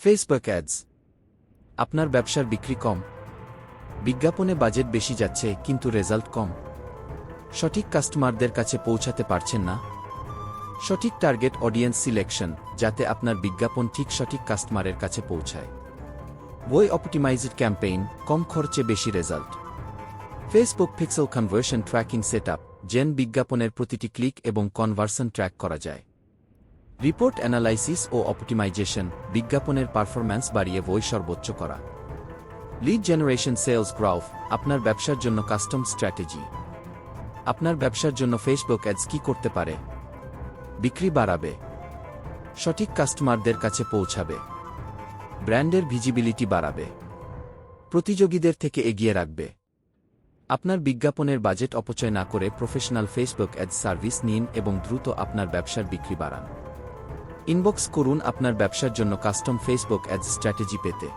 Facebook ads আপনার ব্যবসার বিক্রি কম। বিজ্ঞাপনে বাজেট বেশি যাচ্ছে, কিন্তু রেজাল্ট কম। সঠিক কাস্টমারদের কাছে পৌঁছাতে পারছেন না। সঠিক টার্গেট অডিয়েন্স সিলেকশন যাতে আপনার বিজ্ঞাপন ঠিক সঠিক কাস্টমারের কাছে পৌঁছায়। বই অপটিমাইজড ক্যাম্পেইন কম খরচে বেশি result Facebook pixel conversion tracking setup gen বিজ্ঞাপনের প্রতিটি ক্লিক এবং কনভার্সন ট্র্যাক করা যায়। রিপোর্ট অ্যানালাইসিস ও অপটিমাইজেশন, বিজ্ঞাপনের পারফরম্যান্স বাড়িয়ে বই সর্বোচ্চ করা। লিড জেনারেশন সেলস গ্রাউফ, আপনার ব্যবসার জন্য কাস্টম স্ট্র্যাটেজি। আপনার ব্যবসার জন্য ফেসবুক অ্যাডস কি করতে পারে? বিক্রি বাড়াবে। সঠিক কাস্টমারদের কাছে পৌঁছাবে। ব্র্যান্ডের ভিজিবিলিটি বাড়াবে। প্রতিযোগীদের থেকে এগিয়ে রাখবে। আপনার বিজ্ঞাপনের বাজেট অপচয় না করে প্রফেশনাল ফেসবুক অ্যাড সার্ভিস নিন এবং দ্রুত আপনার ব্যবসার বিক্রি বাড়ান। ইনবক্স করুন আপনার ব্যবসার জন্য কাস্টম ফেসবুক অ্যাজ স্ট্র্যাটেজি পেতে।